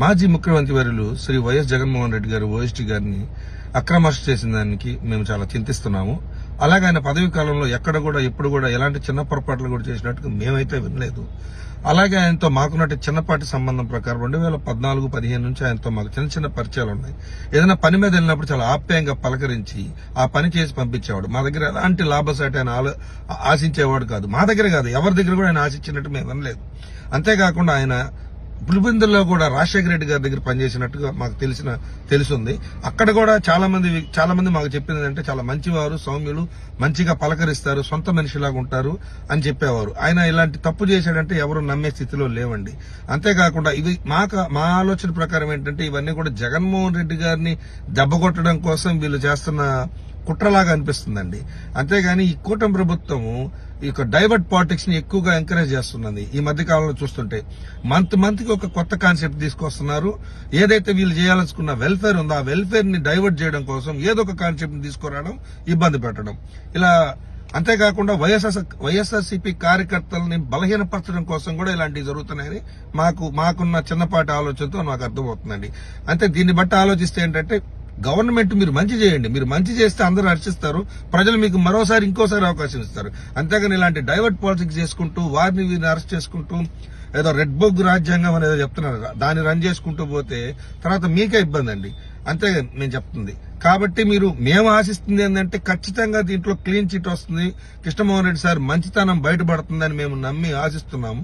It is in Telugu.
మాజీ ముఖ్యమంత్రి వర్యులు శ్రీ వైఎస్ జగన్మోహన్ రెడ్డి గారు ఓఎస్టీ గారిని అక్రమరెస్ట్ చేసిన దానికి మేము చాలా చింతిస్తున్నాము. అలాగే ఆయన పదవి కాలంలో ఎక్కడ కూడా ఎప్పుడు కూడా ఎలాంటి చిన్న పొరపాట్లు కూడా చేసినట్టుగా మేమైతే వినలేదు. అలాగే ఆయనతో మాకున్నట్టు చిన్నపాటి సంబంధం ప్రకారం రెండు వేల పద్నాలుగు పదిహేను నుంచి ఆయనతో మాకు చిన్న చిన్న పరిచయాలు ఉన్నాయి. ఏదైనా పని మీద వెళ్ళినప్పుడు చాలా ఆప్యాయంగా పలకరించి ఆ పని చేసి పంపించేవాడు. మా దగ్గర ఎలాంటి లాభసాటి ఆయన ఆలో- ఆశించేవాడు కాదు. మా దగ్గర కాదు. ఎవరి దగ్గర కూడా ఆయన ఆశించినట్టు మేము వినలేదు. అంతేకాకుండా ఆయన పులిబిందుల్లో కూడా రాజశేఖర రెడ్డి గారి దగ్గర పనిచేసినట్టుగా మాకు తెలిసిన తెలుసుంది. అక్కడ కూడా చాలా మంది చాలా మంది మాకు చెప్పింది అంటే చాలా మంచివారు సౌమ్యులు మంచిగా పలకరిస్తారు సొంత మనిషిలాగా ఉంటారు అని చెప్పేవారు. ఆయన ఇలాంటి తప్పు చేశాడంటే ఎవరు నమ్మే స్థితిలో లేవండి. అంతేకాకుండా ఇది మాకు మా ఆలోచన ప్రకారం ఏంటంటే ఇవన్నీ కూడా జగన్మోహన్ రెడ్డి గారిని దెబ్బ కొట్టడం కోసం వీళ్ళు చేస్తున్న కుట్రలాగా అనిపిస్తుందండి. అంతేగాని ఈ కూటమి ప్రభుత్వము ఈ యొక్క డైవర్ట్ పాలిటిక్స్ని ఎక్కువగా ఎంకరేజ్ చేస్తున్నది ఈ మధ్య కాలంలో చూస్తుంటే మంత్ మంత్కి ఒక కొత్త కాన్సెప్ట్ తీసుకొస్తున్నారు. ఏదైతే వీళ్ళు చేయాలనుకున్న వెల్ఫేర్ ఉందో ఆ వెల్ఫేర్ని డైవర్ట్ చేయడం కోసం ఏదో ఒక కాన్సెప్ట్ని తీసుకురావడం ఇబ్బంది పెట్టడం. ఇలా అంతేకాకుండా వైఎస్ఆర్ వైఎస్ఆర్సీపీ కార్యకర్తలని బలహీనపరచడం కోసం కూడా ఇలాంటివి జరుగుతున్నాయని మాకు మాకున్న చిన్నపాటి ఆలోచనతో నాకు అర్థమవుతుందండి. అంటే దీన్ని బట్టి ఆలోచిస్తే ఏంటంటే గవర్నమెంట్ మీరు మంచి చేయండి. మీరు మంచి చేస్తే అందరూ హర్షిస్తారు. ప్రజలు మీకు మరోసారి ఇంకోసారి అవకాశం ఇస్తారు. అంతేగాని ఇలాంటి డైవర్ట్ పాలిటిక్స్ చేసుకుంటూ వారిని వీరిని అరెస్ట్ చేసుకుంటూ ఏదో రెడ్ బుక్ రాజ్యాంగం అనేది చెప్తున్నారు. దాన్ని రన్ చేసుకుంటూ పోతే తర్వాత మీకే ఇబ్బంది అండి. అంతే నేను చెప్తుంది. కాబట్టి మీరు మేము ఆశిస్తుంది ఏంటంటే ఖచ్చితంగా దీంట్లో క్లీన్ చిట్ వస్తుంది. కృష్ణమోహన్ రెడ్డి సార్ మంచితనం బయటపడుతుందని మేము నమ్మి ఆశిస్తున్నాము.